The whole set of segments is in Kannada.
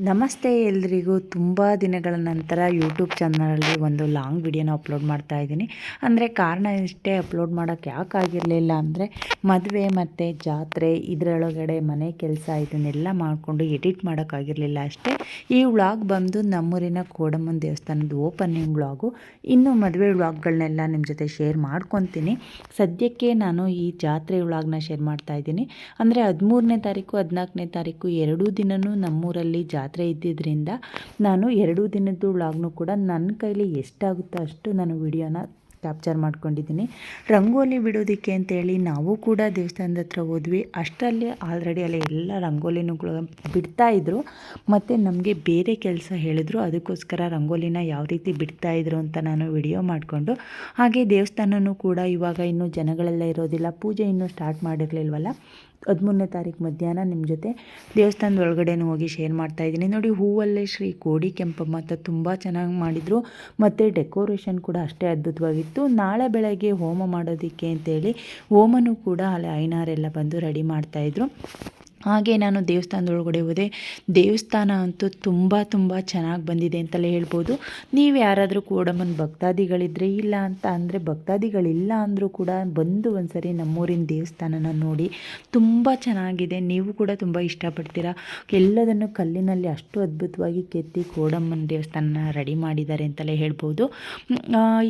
ನಮಸ್ತೆ ಎಲ್ರಿಗೂ. ತುಂಬ ದಿನಗಳ ನಂತರ ಯೂಟ್ಯೂಬ್ ಚಾನಲಲ್ಲಿ ಒಂದು ಲಾಂಗ್ ವಿಡಿಯೋನ ಅಪ್ಲೋಡ್ ಮಾಡ್ತಾ ಇದ್ದೀನಿ. ಅಂದರೆ ಕಾರಣ ಇಷ್ಟೇ ಅಪ್ಲೋಡ್ ಮಾಡೋಕ್ಕೆ ಯಾಕೆ ಆಗಿರಲಿಲ್ಲ ಅಂದರೆ ಮದುವೆ ಮತ್ತು ಜಾತ್ರೆ, ಇದರೊಳಗಡೆ ಮನೆ ಕೆಲಸ ಇದನ್ನೆಲ್ಲ ಮಾಡಿಕೊಂಡು ಎಡಿಟ್ ಮಾಡೋಕ್ಕಾಗಿರಲಿಲ್ಲ ಅಷ್ಟೇ. ಈ ವ್ಲಾಗ್ ಬಂದು ನಮ್ಮೂರಿನ ಕೋಡಮ್ಮನ ದೇವಸ್ಥಾನದ ಓಪನಿಂಗ್ ವ್ಲಾಗು ಇನ್ನು ಮದುವೆ ವ್ಲಾಗ್ಗಳನ್ನೆಲ್ಲ ನಿಮ್ಮ ಜೊತೆ ಶೇರ್ ಮಾಡ್ಕೊತೀನಿ. ಸದ್ಯಕ್ಕೆ ನಾನು ಈ ಜಾತ್ರೆ ವ್ಲಾಗ್ನ ಶೇರ್ ಮಾಡ್ತಾ ಇದ್ದೀನಿ. ಅಂದರೆ ಹದಿಮೂರನೇ ತಾರೀಕು, ಹದಿನಾಲ್ಕನೇ ತಾರೀಕು ಎರಡೂ ದಿನವೂ ನಮ್ಮೂರಲ್ಲಿ ಜಾತ್ರೆ ಇದ್ದಿದ್ದರಿಂದ ನಾನು ಎರಡು ದಿನದ್ದು ವ್ಲಾಗ್ನು ಕೂಡ ನನ್ನ ಕೈಲಿ ಎಷ್ಟಾಗುತ್ತೋ ಅಷ್ಟು ನಾನು ವಿಡಿಯೋನ ಕ್ಯಾಪ್ಚರ್ ಮಾಡ್ಕೊಂಡಿದ್ದೀನಿ. ರಂಗೋಲಿ ಬಿಡೋದಕ್ಕೆ ಅಂತೇಳಿ ನಾವು ಕೂಡ ದೇವಸ್ಥಾನದ ಹತ್ರ ಹೋದ್ವಿ. ಅಷ್ಟರಲ್ಲಿ ಆಲ್ರೆಡಿ ಅಲ್ಲಿ ಎಲ್ಲ ರಂಗೋಲಿನೂ ಇದ್ದರು ಮತ್ತು ನಮಗೆ ಬೇರೆ ಕೆಲಸ ಹೇಳಿದ್ರು. ಅದಕ್ಕೋಸ್ಕರ ರಂಗೋಲಿನ ಯಾವ ರೀತಿ ಬಿಡ್ತಾಯಿದ್ರು ಅಂತ ನಾನು ವಿಡಿಯೋ ಮಾಡಿಕೊಂಡು. ಹಾಗೆ ದೇವಸ್ಥಾನವೂ ಕೂಡ ಇವಾಗ ಇನ್ನೂ ಜನಗಳೆಲ್ಲ ಇರೋದಿಲ್ಲ. ಪೂಜೆ ಇನ್ನೂ ಸ್ಟಾರ್ಟ್ ಮಾಡಿರಲಿಲ್ವಲ್ಲ? ಹದಿಮೂರನೇ ತಾರೀಕು ಮಧ್ಯಾಹ್ನ ನಿಮ್ಮ ಜೊತೆ ದೇವಸ್ಥಾನದ ಒಳಗಡೆನೂ ಹೋಗಿ ಶೇರ್ ಮಾಡ್ತಾ ಇದ್ದೀನಿ. ನೋಡಿ, ಹೂವಲ್ಲೇ ಶ್ರೀ ಕೋಡಿ ಕೆಂಪಮ್ಮ ಅಂತ ತುಂಬ ಚೆನ್ನಾಗಿ ಮಾಡಿದರು. ಮತ್ತು ಡೆಕೋರೇಷನ್ ಕೂಡ ಅಷ್ಟೇ ಅದ್ಭುತವಾಗಿತ್ತು. ನಾಳೆ ಬೆಳಗ್ಗೆ ಹೋಮ ಮಾಡೋದಕ್ಕೆ ಅಂತೇಳಿ ಹೋಮನೂ ಕೂಡ ಅಲ್ಲಿ ಐನಾರೆಲ್ಲ ಬಂದು ರೆಡಿ ಮಾಡ್ತಾಯಿದ್ರು ಹಾಗೆ ನಾನು ದೇವಸ್ಥಾನದೊಳಗಡೆ ಹೋದೆ. ದೇವಸ್ಥಾನ ಅಂತೂ ತುಂಬ ತುಂಬ ಚೆನ್ನಾಗಿ ಬಂದಿದೆ ಅಂತಲೇ ಹೇಳ್ಬೋದು. ನೀವು ಯಾರಾದರೂ ಕೋಡಮ್ಮನ ಭಕ್ತಾದಿಗಳಿದ್ದರೆ ಇಲ್ಲ ಅಂತ ಅಂದರೆ ಭಕ್ತಾದಿಗಳಿಲ್ಲ ಅಂದರೂ ಕೂಡ ಬಂದು ಒಂದು ಸರಿ ನಮ್ಮೂರಿನ ದೇವಸ್ಥಾನನ ನೋಡಿ. ತುಂಬ ಚೆನ್ನಾಗಿದೆ. ನೀವು ಕೂಡ ತುಂಬ ಇಷ್ಟಪಡ್ತೀರಾ? ಎಲ್ಲದನ್ನು ಕಲ್ಲಿನಲ್ಲಿ ಅಷ್ಟು ಅದ್ಭುತವಾಗಿ ಕೆತ್ತಿ ಕೋಡಮ್ಮನ ದೇವಸ್ಥಾನನ ರೆಡಿ ಮಾಡಿದ್ದಾರೆ ಅಂತಲೇ ಹೇಳ್ಬೋದು.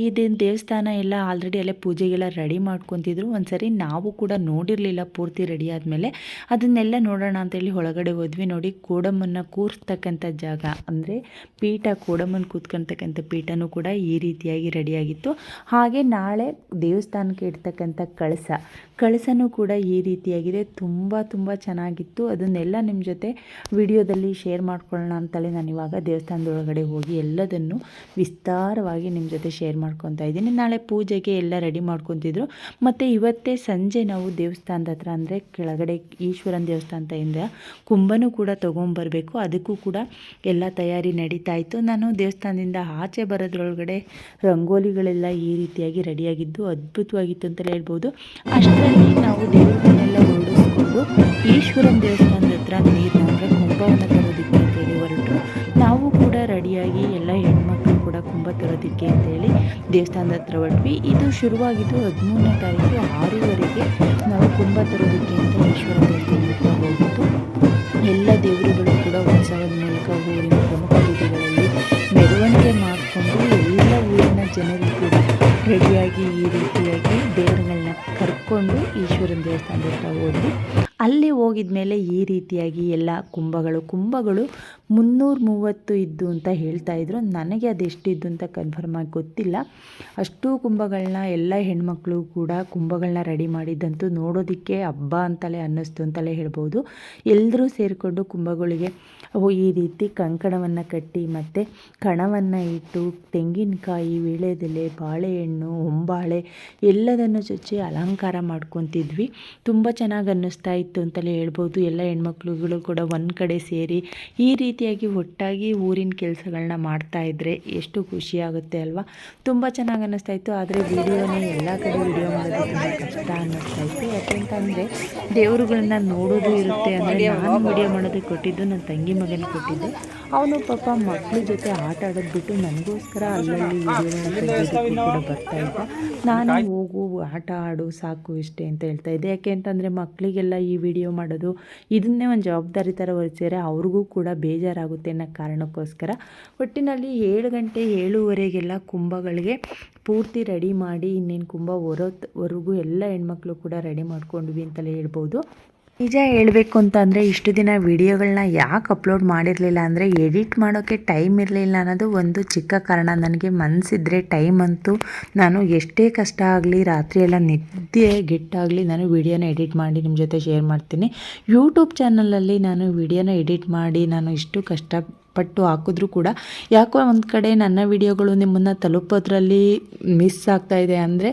ಇದು ದೇವಸ್ಥಾನ ಎಲ್ಲ ಆಲ್ರೆಡಿ ಅಲ್ಲೇ ಪೂಜೆಗೆಲ್ಲ ರೆಡಿ ಮಾಡ್ಕೊತಿದ್ರು. ಒಂದು ಸರಿ ನಾವು ಕೂಡ ನೋಡಿರಲಿಲ್ಲ ಪೂರ್ತಿ ರೆಡಿ ಆದಮೇಲೆ. ಅದನ್ನೆಲ್ಲ ನೋಡೋಣ ಅಂತೇಳಿ ಒಳಗಡೆ ಹೋದ್ವಿ. ನೋಡಿ ಕೋಡಮ್ಮನ್ನ ಕೂರ್ತಕ್ಕಂಥ ಜಾಗ. ಅಂದರೆ ಪೀಠ, ಕೋಡಮ್ಮನ ಕೂತ್ಕೊಳ್ತಕ್ಕಂಥ ಪೀಠನೂ ಕೂಡ ಈ ರೀತಿಯಾಗಿ ರೆಡಿಯಾಗಿತ್ತು. ಹಾಗೆ ನಾಳೆ ದೇವಸ್ಥಾನಕ್ಕೆ ಇಡ್ತಕ್ಕಂಥ ಕಳಸ. ಕಳಸನೂ ಕೂಡ ಈ ರೀತಿಯಾಗಿದೆ. ತುಂಬ ತುಂಬ ಚೆನ್ನಾಗಿತ್ತು. ಅದನ್ನೆಲ್ಲ ನಿಮ್ಮ ಜೊತೆ ವಿಡಿಯೋದಲ್ಲಿ ಶೇರ್ ಮಾಡ್ಕೊಳ್ಳೋಣ ಅಂತಲೇ ನಾನು ಇವಾಗ ದೇವಸ್ಥಾನದೊಳಗಡೆ ಹೋಗಿ ಎಲ್ಲದನ್ನು ವಿಸ್ತಾರವಾಗಿ ನಿಮ್ಮ ಜೊತೆ ಶೇರ್ ಮಾಡ್ಕೊತಾ ಇದ್ದೀನಿ. ನಾಳೆ ಪೂಜೆಗೆ ಎಲ್ಲ ರೆಡಿ ಮಾಡ್ಕೊತಿದ್ರು. ಮತ್ತು ಇವತ್ತೇ ಸಂಜೆ ನಾವು ದೇವಸ್ಥಾನದ ಹತ್ರ ಅಂದರೆ ಕೆಳಗಡೆ ಈಶ್ವರನ ದೇವಸ್ಥಾನ ಇಂದ ಕುಂಭನೂ ಕೂಡ ತೊಗೊಂಬರಬೇಕು. ಅದಕ್ಕೂ ಕೂಡ ಎಲ್ಲ ತಯಾರಿ ನಡೀತಾ ಇತ್ತು. ನಾನು ದೇವಸ್ಥಾನದಿಂದ ಆಚೆ ಬರೋದ್ರೊಳಗಡೆ ರಂಗೋಲಿಗಳೆಲ್ಲ ಈ ರೀತಿಯಾಗಿ ರೆಡಿಯಾಗಿದ್ದು ಅದ್ಭುತವಾಗಿತ್ತು ಅಂತಲೇ ಹೇಳ್ಬೋದು. ಅಷ್ಟರಲ್ಲಿ ನಾವು ದೇವರನ್ನೆಲ್ಲ ಓಡಿಸ್ಕೊಂಡು ಈಶ್ವರನ ದೇವಸ್ಥಾನದ ಹತ್ರ ನೀರು ಕುಂಭವನ್ನು ತರೋದಕ್ಕೆ ಅಂತೇಳಿ ಹೊರಟು. ನಾವು ಕೂಡ ರೆಡಿಯಾಗಿ ಎಲ್ಲ ಹೆಣ್ಮಕ್ಳು ಕೂಡ ಕುಂಭ ತರೋದಕ್ಕೆ ಅಂತೇಳಿ ದೇವಸ್ಥಾನದ ಹತ್ರ ಹೊರಟ್ವಿ. ಇದು ಶುರುವಾಗಿದ್ದು ಹದಿಮೂರನೇ ತಾರೀಕು ಆರೂವರೆಗೆ ನಾವು ಕುಂಭ ತರೋದಕ್ಕೆ ಅಂತ ಈಶ್ವರ ದೇವಸ್ಥಾನಕ್ಕೆ ಹೋಗಿದ್ದು ಎಲ್ಲ ದೇವರುಗಳು ಕೂಡ ಉತ್ಸವದ ಮೂಲಕ ಊರಿನ ಪ್ರಮುಖ ಬೀದಿಗಳಲ್ಲಿ ಮೆರವಣಿಗೆ ಮಾಡಿಕೊಂಡು ಎಲ್ಲ ಊರಿನ ಜನರು ಕೂಡ ರೆಡಿಯಾಗಿ ಈ ರೀತಿಯಾಗಿ ದೇವರುಗಳನ್ನ ಕರ್ಕೊಂಡು ಈಶ್ವರನ ದೇವಸ್ಥಾನದ ಹತ್ರ ಹೋದ್ವಿ. ಅಲ್ಲಿ ಹೋಗಿದ ಮೇಲೆ ಈ ರೀತಿಯಾಗಿ ಎಲ್ಲ ಕುಂಭಗಳು ಕುಂಭಗಳು ಮುನ್ನೂರ ಮೂವತ್ತು ಇದ್ದು ಅಂತ ಹೇಳ್ತಾ ಇದ್ರು. ನನಗೆ ಅದೆಷ್ಟಿದ್ದು ಅಂತ ಕನ್ಫರ್ಮ್ ಆಗಿ ಗೊತ್ತಿಲ್ಲ. ಅಷ್ಟು ಕುಂಭಗಳನ್ನ ಎಲ್ಲ ಹೆಣ್ಮಕ್ಳು ಕೂಡ ಕುಂಭಗಳನ್ನ ರೆಡಿ ಮಾಡಿದ್ದಂತೂ ನೋಡೋದಕ್ಕೆ ಹಬ್ಬ ಅಂತಲೇ ಅನ್ನಿಸ್ತು ಅಂತಲೇ ಹೇಳ್ಬೋದು. ಎಲ್ಲರೂ ಸೇರಿಕೊಂಡು ಕುಂಭಗಳಿಗೆ ಈ ರೀತಿ ಕಂಕಣವನ್ನು ಕಟ್ಟಿ ಮತ್ತು ಕಣವನ್ನು ಇಟ್ಟು ತೆಂಗಿನಕಾಯಿ ವೀಳ್ಯದೆಲೆ ಬಾಳೆಹಣ್ಣು ಹೊಂಬಾಳೆ ಎಲ್ಲದನ್ನು ಚುಚ್ಚಿ ಅಲಂಕಾರ ಮಾಡ್ಕೊತಿದ್ವಿ. ತುಂಬ ಚೆನ್ನಾಗಿ ಅನ್ನಿಸ್ತಾ ಇತ್ತು ಅಂತಲೇ ಹೇಳ್ಬೋದು. ಎಲ್ಲ ಹೆಣ್ಮಕ್ಳುಗಳು ಕೂಡ ಒಂದು ಕಡೆ ಸೇರಿ ಈ ರೀತಿಯಾಗಿ ಒಟ್ಟಾಗಿ ಊರಿನ ಕೆಲಸಗಳನ್ನ ಮಾಡ್ತಾ ಇದ್ದರೆ ಎಷ್ಟು ಖುಷಿಯಾಗುತ್ತೆ ಅಲ್ವಾ? ತುಂಬ ಚೆನ್ನಾಗಿ ಅನ್ನಿಸ್ತಾ ಇತ್ತು. ಆದರೆ ವಿಡಿಯೋನೇ ಎಲ್ಲ ಕಡೆ ವಿಡಿಯೋ ಮಾಡೋದು ತುಂಬ ಕಷ್ಟ ಅನ್ನಿಸ್ತಾ ಇತ್ತು. ಯಾಕೆಂತಂದರೆ ದೇವರುಗಳನ್ನ ನೋಡೋದು ಇರುತ್ತೆ ಅಂದರೆ ನಾನು ವಿಡಿಯೋ ಮಾಡೋದಕ್ಕೆ ಕೊಟ್ಟಿದ್ದು ನನ್ನ ತಂಗಿ ಮಗನಿಗೆ ಕೊಟ್ಟಿದ್ದು. ಅವನು ಪಾಪ ಮಕ್ಕಳ ಜೊತೆ ಆಟ ಆಡೋದು ಬಿಟ್ಟು ನನಗೋಸ್ಕರ ಅಲ್ಲಲ್ಲಿ ಕೂಡ ಬರ್ತಾ ಇದ್ದ ನಾನು ಹೋಗು, ಆಟ ಆಡು, ಸಾಕು ಇಷ್ಟೇ ಅಂತ ಹೇಳ್ತಾ ಇದ್ದೆ. ಯಾಕೆ ಅಂತಂದರೆ ಮಕ್ಕಳಿಗೆಲ್ಲ ಈ ವಿಡಿಯೋ ಮಾಡೋದು, ಇದನ್ನೇ ಒಂದು ಜವಾಬ್ದಾರಿ ಥರ ಹೊರಿಸಿದರೆ ಅವ್ರಿಗೂ ಕೂಡ ಬೇಜಾರಾಗುತ್ತೆ ಅನ್ನೋ ಕಾರಣಕ್ಕೋಸ್ಕರ ಒಟ್ಟಿನಲ್ಲಿ ಏಳು ಗಂಟೆ ಏಳುವರೆಗೆಲ್ಲ ಕುಂಭಗಳಿಗೆ ಪೂರ್ತಿ ರೆಡಿ ಮಾಡಿ ಇನ್ನೇನು ಕುಂಭ ಹೊರತ್ವರೆಗೂ ಎಲ್ಲ ಹೆಣ್ಮಕ್ಳು ಕೂಡ ರೆಡಿ ಮಾಡ್ಕೊಂಡ್ವಿ ಅಂತಲೇ ಹೇಳ್ಬೋದು. ನಿಜ ಹೇಳಬೇಕು ಅಂತಂದರೆ ಇಷ್ಟು ದಿನ ವಿಡಿಯೋಗಳನ್ನ ಯಾಕೆ ಅಪ್ಲೋಡ್ ಮಾಡಿರಲಿಲ್ಲ ಅಂದರೆ ಎಡಿಟ್ ಮಾಡೋಕ್ಕೆ ಟೈಮ್ ಇರಲಿಲ್ಲ ಅನ್ನೋದು ಒಂದು ಚಿಕ್ಕ ಕಾರಣ. ನನಗೆ ಮನಸ್ಸಿದ್ರೆ ಟೈಮ್ ಅಂತೂ ನಾನು ಎಷ್ಟೇ ಕಷ್ಟ ಆಗಲಿ ರಾತ್ರಿಯೆಲ್ಲ ನಿದ್ದೆ ಗೆಟ್ಟಾಗಲಿ ನಾನು ವಿಡಿಯೋನ ಎಡಿಟ್ ಮಾಡಿ ನಿಮ್ಮ ಜೊತೆ ಶೇರ್ ಮಾಡ್ತೀನಿ. ಯೂಟ್ಯೂಬ್ ಚಾನಲಲ್ಲಿ ನಾನು ವಿಡಿಯೋನ ಎಡಿಟ್ ಮಾಡಿ ನಾನು ಇಷ್ಟು ಕಷ್ಟ ಪಟ್ಟು ಹಾಕಿದ್ರೂ ಕೂಡ ಯಾಕೋ ಒಂದು ಕಡೆ ನನ್ನ ವಿಡಿಯೋಗಳು ನಿಮ್ಮನ್ನು ತಲುಪೋದ್ರಲ್ಲಿ ಮಿಸ್ ಆಗ್ತಾ ಇದೆ ಅಂದರೆ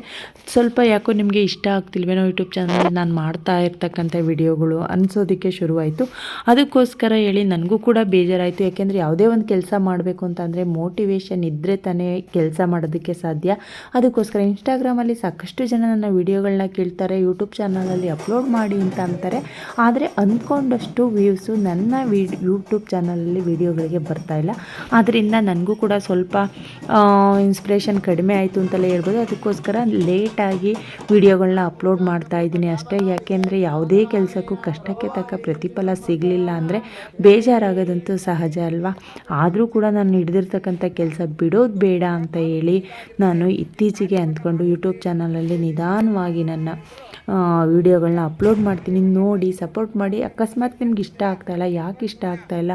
ಸ್ವಲ್ಪ ಯಾಕೋ ನಿಮಗೆ ಇಷ್ಟ ಆಗ್ತಿಲ್ವೇನೋ ಯೂಟ್ಯೂಬ್ ಚಾನಲ್ ನಾನು ಮಾಡ್ತಾ ಇರ್ತಕ್ಕಂಥ ವಿಡಿಯೋಗಳು ಅನಿಸೋದಕ್ಕೆ ಶುರುವಾಯಿತು. ಅದಕ್ಕೋಸ್ಕರ ಹೇಳಿ ನನಗೂ ಕೂಡ ಬೇಜಾರಾಯಿತು. ಯಾಕೆಂದರೆ ಯಾವುದೇ ಒಂದು ಕೆಲಸ ಮಾಡಬೇಕು ಅಂತಂದರೆ ಮೋಟಿವೇಶನ್ ಇದ್ದರೆ ತಾನೇ ಕೆಲಸ ಮಾಡೋದಕ್ಕೆ ಸಾಧ್ಯ. ಅದಕ್ಕೋಸ್ಕರ ಇನ್ಸ್ಟಾಗ್ರಾಮಲ್ಲಿ ಸಾಕಷ್ಟು ಜನ ನನ್ನ ವಿಡಿಯೋಗಳನ್ನ ಕೇಳ್ತಾರೆ ಯೂಟ್ಯೂಬ್ ಚಾನಲಲ್ಲಿ ಅಪ್ಲೋಡ್ ಮಾಡಿ ಅಂತ ಅಂತಾರೆ. ಆದರೆ ಅಂದ್ಕೊಂಡಷ್ಟು ವ್ಯೂಸು ನನ್ನ ವಿಡ್ ಯೂಟ್ಯೂಬ್ ಚಾನಲಲ್ಲಿ ವಿಡಿಯೋಗಳಿಗೆ ಬರ್ತಾ ಇಲ್ಲ. ಆದ್ದರಿಂದ ನನಗೂ ಕೂಡ ಸ್ವಲ್ಪ ಇನ್ಸ್ಪಿರೇಷನ್ ಕಡಿಮೆ ಆಯಿತು ಅಂತಲೇ ಹೇಳ್ಬೋದು. ಅದಕ್ಕೋಸ್ಕರ ಲೇಟಾಗಿ ವಿಡಿಯೋಗಳನ್ನ ಅಪ್ಲೋಡ್ ಮಾಡ್ತಾ ಇದ್ದೀನಿ ಅಷ್ಟೇ. ಯಾಕೆಂದರೆ ಯಾವುದೇ ಕೆಲಸಕ್ಕೂ ಕಷ್ಟಕ್ಕೆ ತಕ್ಕ ಪ್ರತಿಫಲ ಸಿಗಲಿಲ್ಲ ಅಂದರೆ ಬೇಜಾರಾಗೋದಂತೂ ಸಹಜ ಅಲ್ವಾ? ಆದರೂ ಕೂಡ ನಾನು ಹಿಡ್ದಿರ್ತಕ್ಕಂಥ ಕೆಲಸ ಬಿಡೋದು ಬೇಡ ಅಂತ ಹೇಳಿ ನಾನು ಇತ್ತೀಚೆಗೆ ಅಂದ್ಕೊಂಡು ಯೂಟ್ಯೂಬ್ ಚಾನಲಲ್ಲಿ ನಿಧಾನವಾಗಿ ನನ್ನ ವಿಡಿಯೋಗಳನ್ನ ಅಪ್ಲೋಡ್ ಮಾಡ್ತೀನಿ. ನೋಡಿ ಸಪೋರ್ಟ್ ಮಾಡಿ. ಅಕಸ್ಮಾತ್ ನಿಮ್ಗೆ ಇಷ್ಟ ಆಗ್ತಾಯಿಲ್ಲ ಯಾಕೆ ಇಷ್ಟ ಆಗ್ತಾಯಿಲ್ಲ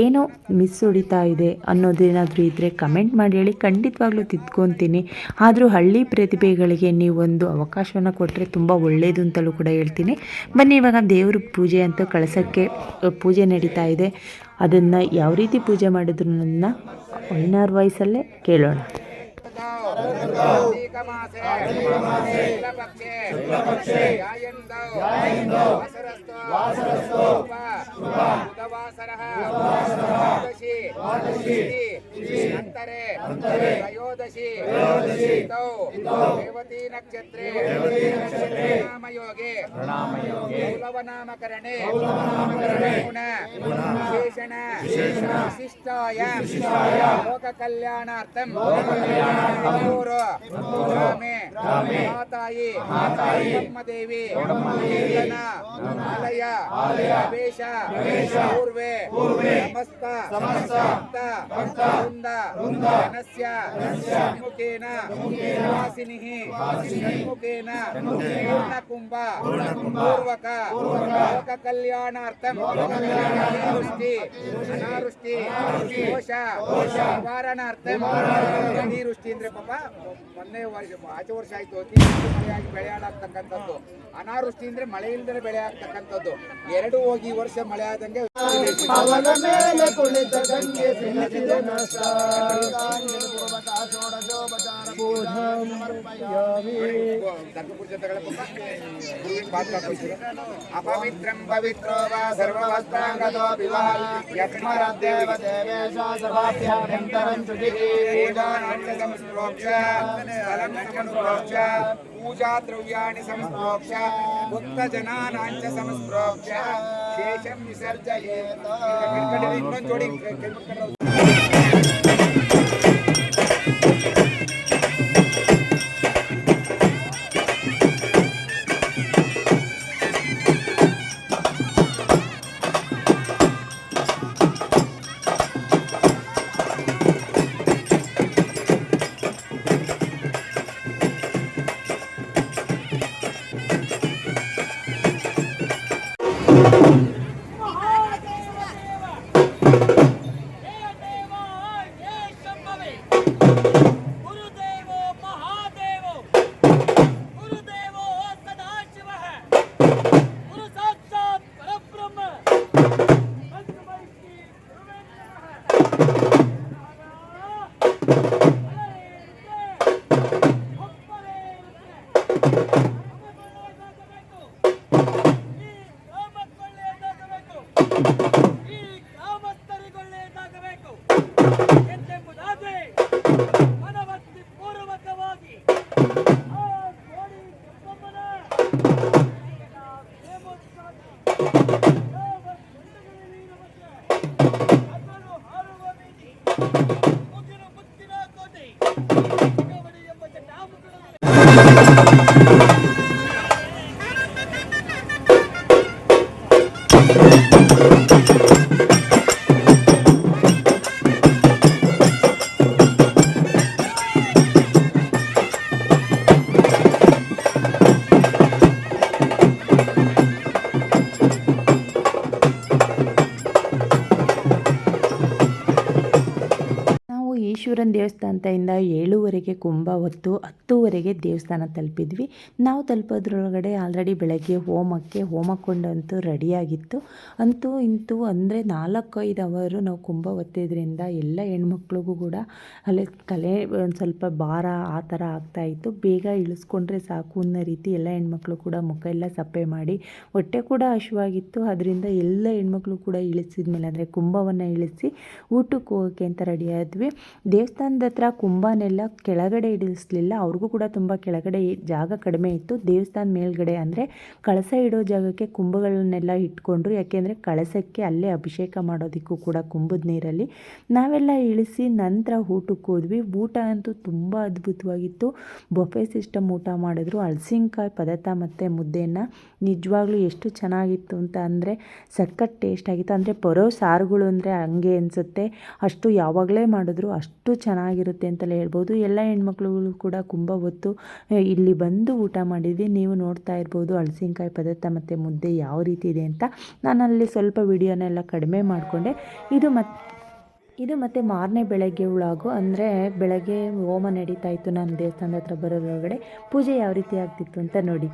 ಏನೋ ಮಿಸ್ ಹೊಡಿತಾ ಇದೆ ಅನ್ನೋದೇನಾದರೂ ಇದ್ದರೆ ಕಮೆಂಟ್ ಮಾಡಿ ಹೇಳಿ. ಖಂಡಿತವಾಗ್ಲೂ ತಿದ್ಕೊತೀನಿ. ಆದರೂ ಹಳ್ಳಿ ಪ್ರತಿಭೆಗಳಿಗೆ ನೀವೊಂದು ಅವಕಾಶವನ್ನು ಕೊಟ್ಟರೆ ತುಂಬ ಒಳ್ಳೆಯದು ಅಂತಲೂ ಕೂಡ ಹೇಳ್ತೀನಿ. ಬನ್ನಿ ಇವಾಗ ದೇವ್ರ ಪೂಜೆ ಅಂತೂ ಕಳಸಕ್ಕೆ ಪೂಜೆ ನಡೀತಾ ಇದೆ. ಅದನ್ನು ಯಾವ ರೀತಿ ಪೂಜೆ ಮಾಡಿದ್ರು ನನ್ನ ಒಯ್ನಾರ್ ವಾಯ್ಸಲ್ಲೇ ಕೇಳೋಣ. ಶುಕ್ಲಪಕ್ಷೇ. ಶುಕ್ಲಪಕ್ಷೇ. ಶುಕ್ಲಪಕ್ಷೆ ಯಾಯಂದೌ. ವಾಸರಸ್ತೋ ಅಂತರೆ. ತ್ರಯೋದಶಿ. ರೇವತಿ ನಕ್ಷತ್ರೆ. பௌலவநாமகரணே புன விசேஷண விசிஷ்டாய லோக கல்யாணார்த்தம் பெங்களூரு ராமே மாதாயி பிரம்மதேவி ஆலய பிரவேಶ पूर्वे समस्त समस्त भक्त वृंद जनस्य मुखेन वासिनिः मुखेन पूर्णकुम्भ पूर्वक ಲೋಕ ಕಲ್ಯಾಣಾರ್ಥಂ ಅತಿವೃಷ್ಟಿ ಅನಾವೃಷ್ಟಿ, ದೋಷ, ನಿವಾರಣಾರ್ಥಂ. ಅತಿವೃಷ್ಟಿ ಅಂದ್ರೆ ಪಾಪ ಮೊನ್ನೆ ವರ್ಷ, ಆಚೆ ವರ್ಷ ಆಯ್ತು, ಅತಿ ಮಳೆಯಾಗಿ ಬೆಳೆ ಹಾಳಾಗ್ತಕ್ಕಂಥದ್ದು ಅನಾವೃಷ್ಟಿ ಅಂದ್ರೆ ಮಳೆ ಇಲ್ದೇ ಬೆಳೆ ಆಗ್ತಕ್ಕಂಥದ್ದು ಎರಡು ಹೋಗಿ ವರ್ಷ ಮಳೆ ಆದಂಗೆ ಮೇಲೆ ಕುಳಿತ ಗಂಗೆ అపవిత్రం పవిత్రో వా సర్వవస్త్రాంగతో యస్మరద్దేవ దేవేశ సభాభ్యాభ్యంతరం శుచి పూజానాంతకం శ్లోక్ష స్థలం సమనుప్రోక్ష పూజా ద్రవ్యాన్ని సంస్ప్రోక్ష భక్త జనానాంచ సంస్ప్రోక్ష శేషం విసర్జయేత. ಈಶ್ವರನ ದೇವಸ್ಥಾನದಿಂದ ಏಳುವರೆಗೆ ಕುಂಭ ಹೊತ್ತು ಹತ್ತುವರೆಗೆ ದೇವಸ್ಥಾನ ತಲುಪಿದ್ವಿ. ನಾವು ತಲುಪೋದ್ರೊಳಗಡೆ ಆಲ್ರೆಡಿ ಬೆಳಗ್ಗೆ ಹೋಮಕ್ಕೆ ಹೋಮಕ್ಕೊಂಡಂತೂ ರೆಡಿಯಾಗಿತ್ತು. ಅಂತೂ ಇಂತೂ ಅಂದರೆ ನಾಲ್ಕೈದು ಅವರು ನಾವು ಕುಂಭ ಹೊತ್ತಿದ್ರಿಂದ ಎಲ್ಲ ಹೆಣ್ಮಕ್ಳಿಗೂ ಕೂಡ ಅಲ್ಲಿ ತಲೆ ಒಂದು ಸ್ವಲ್ಪ ಭಾರ ಆ ಥರ ಆಗ್ತಾಯಿತ್ತು ಬೇಗ ಇಳಿಸ್ಕೊಂಡ್ರೆ ಸಾಕು ಅನ್ನೋ ರೀತಿ ಎಲ್ಲ ಹೆಣ್ಮಕ್ಳು ಕೂಡ ಮುಖ ಎಲ್ಲ ಸಪ್ಪೆ ಮಾಡಿ ಹೊಟ್ಟೆ ಕೂಡ ಹಶುವಾಗಿತ್ತು. ಅದರಿಂದ ಎಲ್ಲ ಹೆಣ್ಮಕ್ಳು ಕೂಡ ಇಳಿಸಿದ ಮೇಲೆ ಅಂದರೆ ಕುಂಭವನ್ನು ಇಳಿಸಿ ಊಟಕ್ಕೆ ಹೋಗೋಕ್ಕೆ ಅಂತ ರೆಡಿಯಾದ್ವಿ ಆದ್ವಿ. ದೇವಸ್ಥಾನದ ಹತ್ರ ಕುಂಭನೆಲ್ಲ ಕೆಳಗಡೆ ಇಡಿಸ್ಲಿಲ್ಲ, ಅವ್ರಿಗೂ ಕೂಡ ತುಂಬ ಕೆಳಗಡೆ ಜಾಗ ಕಡಿಮೆ ಇತ್ತು. ದೇವಸ್ಥಾನ ಮೇಲ್ಗಡೆ ಅಂದರೆ ಕಳಸ ಇಡೋ ಜಾಗಕ್ಕೆ ಕುಂಭಗಳನ್ನೆಲ್ಲ ಇಟ್ಕೊಂಡ್ರು. ಯಾಕೆಂದರೆ ಕಳಸಕ್ಕೆ ಅಲ್ಲೇ ಅಭಿಷೇಕ ಮಾಡೋದಕ್ಕೂ ಕೂಡ ಕುಂಭದ ನೀರಲ್ಲಿ. ನಾವೆಲ್ಲ ಇಳಿಸಿ ನಂತರ ಊಟಕ್ಕೆ ಹೋದ್ವಿ. ಊಟ ಅಂತೂ ತುಂಬ ಅದ್ಭುತವಾಗಿತ್ತು. ಬೊಫೆ ಸಿಸ್ಟಮ್ ಊಟ ಮಾಡಿದ್ರು. ಹಲಸಿನ್ಕಾಯಿ ಪದಾರ್ಥ ಮತ್ತು ಮುದ್ದೆಯನ್ನು ನಿಜವಾಗ್ಲೂ ಎಷ್ಟು ಚೆನ್ನಾಗಿತ್ತು ಅಂತ ಅಂದರೆ ಸಖತ್ ಟೇಸ್ಟ್ ಆಗಿತ್ತು. ಅಂದರೆ ಬರೋ ಸಾರುಗಳು ಅಂದರೆ ಹಂಗೆ ಅನಿಸುತ್ತೆ. ಅಷ್ಟು ಯಾವಾಗಲೇ ಮಾಡಿದ್ರು ಅಷ್ಟು ಚೆನ್ನಾಗಿರುತ್ತೆ ಅಂತಲೇ ಹೇಳ್ಬೋದು. ಎಲ್ಲ ಹೆಣ್ಮಕ್ಳುಗಳು ಕೂಡ ತುಂಬ ಹೊತ್ತು ಇಲ್ಲಿ ಬಂದು ಊಟ ಮಾಡಿದ್ವಿ. ನೀವು ನೋಡ್ತಾ ಇರ್ಬೋದು ಹಳಸಿನ್ಕಾಯಿ ಪದಾರ್ಥ ಮತ್ತು ಮುದ್ದೆ ಯಾವ ರೀತಿ ಇದೆ ಅಂತ. ನಾನು ಅಲ್ಲಿ ಸ್ವಲ್ಪ ವಿಡಿಯೋನೆಲ್ಲ ಕಡಿಮೆ ಮಾಡಿಕೊಂಡೆ. ಇದು ಮತ್ತು ಇದು ಮತ್ತು ಮಾರನೇ ಬೆಳಗ್ಗೆ ಉಳಾಗು ಅಂದರೆ ಬೆಳಗ್ಗೆ ಹೋಮ ನಡೀತಾ ಇತ್ತು ನಾನು ದೇವಸ್ಥಾನದ ಹತ್ರ ಬರೋದ್ರೊಳಗಡೆ. ಪೂಜೆ ಯಾವ ರೀತಿ ಆಗ್ತಿತ್ತು ಅಂತ ನೋಡಿ.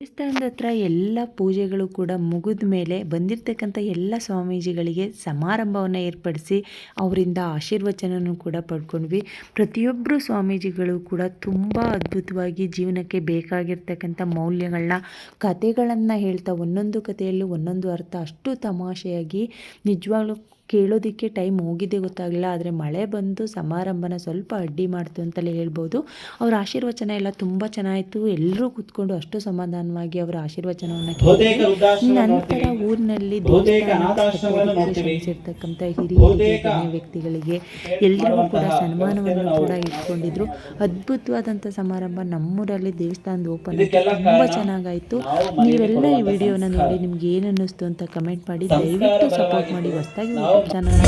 ದೇವಸ್ಥಾನದ ಹತ್ರ ಎಲ್ಲ ಪೂಜೆಗಳು ಕೂಡ ಮುಗಿದ ಮೇಲೆ ಬಂದಿರತಕ್ಕಂಥ ಎಲ್ಲ ಸ್ವಾಮೀಜಿಗಳಿಗೆ ಸಮಾರಂಭವನ್ನು ಏರ್ಪಡಿಸಿ ಅವರಿಂದ ಆಶೀರ್ವಚನನೂ ಕೂಡ ಪಡ್ಕೊಂಡ್ವಿ. ಪ್ರತಿಯೊಬ್ಬರು ಸ್ವಾಮೀಜಿಗಳು ಕೂಡ ತುಂಬ ಅದ್ಭುತವಾಗಿ ಜೀವನಕ್ಕೆ ಬೇಕಾಗಿರ್ತಕ್ಕಂಥ ಮೌಲ್ಯಗಳನ್ನ ಕಥೆಗಳನ್ನು ಹೇಳ್ತಾ ಒಂದೊಂದು ಕಥೆಯಲ್ಲೂ ಒಂದೊಂದು ಅರ್ಥ ಅಷ್ಟು ತಮಾಷೆಯಾಗಿ ನಿಜವಾಗ್ಲೂ ಕೇಳೋದಕ್ಕೆ ಟೈಮ್ ಹೋಗಿದ್ದೇ ಗೊತ್ತಾಗಲಿಲ್ಲ ಆದರೆ ಮಳೆ ಬಂದು ಸಮಾರಂಭನ ಸ್ವಲ್ಪ ಅಡ್ಡಿ ಮಾಡ್ತು ಅಂತಲೇ ಹೇಳ್ಬೋದು ಅವ್ರ ಆಶೀರ್ವಚನ ಎಲ್ಲ ತುಂಬ ಚೆನ್ನಾಯಿತು ಎಲ್ಲರೂ ಕೂತ್ಕೊಂಡು ಅಷ್ಟು ಸಮಾಧಾನವಾಗಿ ಅವರ ಆಶೀರ್ವಚನವನ್ನು. ವೃದ್ಧಾಶ್ರಮ ನಂತರ. ಊರಿನಲ್ಲಿ. ಇರ್ತಕ್ಕಂಥ ಹಿರಿಯರಿಗೆ ವ್ಯಕ್ತಿಗಳಿಗೆ ಎಲ್ಲರೂ ಕೂಡ ಸನ್ಮಾನವನ್ನು ಕೂಡ ಇಟ್ಕೊಂಡಿದ್ರು ಅದ್ಭುತವಾದಂಥ ಸಮಾರಂಭ ನಮ್ಮೂರಲ್ಲಿ ದೇವಸ್ಥಾನದ ಓಪನ್ ತುಂಬ ಚೆನ್ನಾಗಾಯಿತು ನೀವೆಲ್ಲ ಈ ವಿಡಿಯೋನ ನೋಡಿ ನಿಮ್ಗೆ ಏನು ಅನ್ನಿಸ್ತು ಅಂತ ಕಮೆಂಟ್ ಮಾಡಿ ದಯವಿಟ್ಟು ಸಪೋರ್ಟ್ ಮಾಡಿ ಹೊಸದಾಗಿ ಚಾನಲ್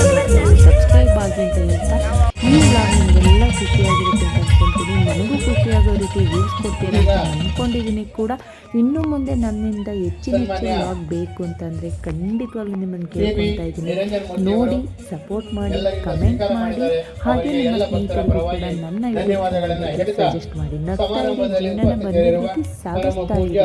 ಸಬ್ಸ್ಕ್ರೈಬ್ ಆಗಿ ಅಂತ ಹೇಳ್ತಾ ಈ ವ್ಲಾಗ್ ನಿಮಗೆಲ್ಲ ಖುಷಿಯಾಗಿರುತ್ತೆ ಅಂತ ಅನ್ಕೊಂತೀನಿ. ನನಗೂ ಖುಷಿಯಾಗೋ ರೀತಿ ವ್ಯೂಸ್ ಕೊಡ್ತೀರಾ ಅಂತ ಅಂದ್ಕೊಂಡಿದ್ದೀನಿ ಕೂಡ. ಇನ್ನು ಮುಂದೆ ನನ್ನಿಂದ ಹೆಚ್ಚಿನ ಹೆಚ್ಚಿನ ವ್ಲಾಗ್ ಬೇಕು ಅಂತಂದರೆ ಖಂಡಿತವಾಗ್ಲೂ ನಿಮ್ಮನ್ನು ಕೇಳ್ಕೊತಾ ಇದ್ದೀನಿ. ನೋಡಿ ಸಪೋರ್ಟ್ ಮಾಡಿ ಕಮೆಂಟ್ ಮಾಡಿ, ಹಾಗೆ ನಿಮ್ಮ ಸ್ನೇಹಿತರಿಗೂ ಕೂಡ ನನ್ನ ಸಜೆಸ್ಟ್ ಮಾಡಿ. ನಗ್ತಾ ಇರಿ ಜೀವನ ಬಂದಿರೋ ರೀತಿ ಸಾಗಿಸ್ತಾ ಇರಿ.